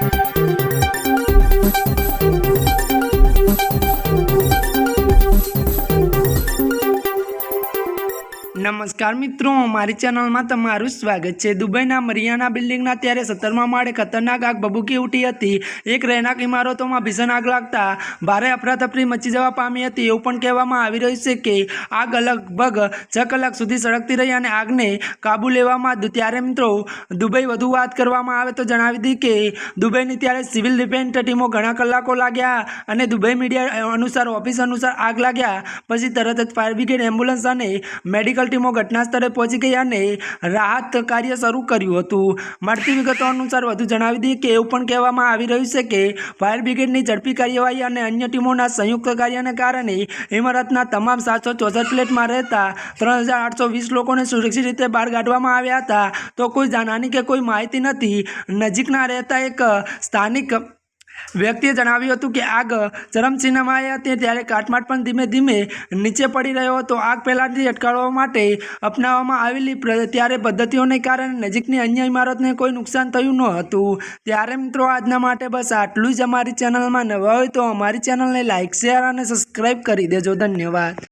Thank you. નમસ્કાર મિત્રો મારી ચેનલમાં તમારું સ્વાગત છે. દુબઈના મરિયાના બિલ્ડિંગના ત્યારે સત્તરમાં માળે ખતરનાક આગ ભભૂકી ઉઠી હતી. એક રહેણાંક ઇમારતોમાં ભીષણ આગ લાગતા ભારે અફરાતફરી મચી જવા પામી હતી. એવું પણ કહેવામાં આવી રહ્યું છે કે આગ લગભગ છ કલાક સુધી સળગતી રહી અને આગને કાબુ લેવામાં ત્યારે મિત્રો, દુબઈ વધુ વાત કરવામાં આવે તો જણાવી દી કે દુબઈની ત્યારે સિવિલ ડિફેન્સ ટીમો ઘણા કલાકો લાગ્યા અને દુબઈ મીડિયા અનુસાર, ઓફિસ અનુસાર આગ લાગ્યા. પછી તરત જ ફાયર બ્રિગેડ, એમ્બ્યુલન્સ અને મેડિકલ ટીમો ઘટના સ્થળે પહોંચી ગઈ અને રાહત કાર્ય શરૂ કર્યું હતું. મળતી વિગતો અનુસાર વધુ જણાવી દઈએ કે એવું પણ કહેવામાં આવી રહ્યું છે કે ફાયર બ્રિગેડની ઝડપી કાર્યવાહી અને અન્ય ટીમોના સંયુક્ત કાર્યને કારણે ઇમારતના તમામ સાતસો ચોસઠ ફ્લેટમાં રહેતા ત્રણ હજાર આઠસો વીસ લોકોને સુરક્ષિત રીતે બહાર કાઢવામાં આવ્યા હતા. તો કોઈ જાનહાની કે કોઈ માહિતી નથી. નજીકના રહેતા એક સ્થાનિક વ્યક્તિએ જણાવ્યું હતું કે આગ ચરમસીમામાં આવી હતી ત્યારે કાટમાટ પણ ધીમે ધીમે નીચે પડી રહ્યો હતો. આગ પહેલાંથી અટકાવવા માટે અપનાવવામાં આવેલી ત્યારે પદ્ધતિઓને કારણે નજીકની અન્ય ઇમારતને કોઈ નુકસાન થયું ન હતું. ત્યારે મિત્રો, આજના માટે બસ આટલું જ અમારી ચેનલમાં નવા હોય તો અમારી ચેનલને લાઇક શેર અને સબસ્ક્રાઈબ કરી દેજો. ધન્યવાદ.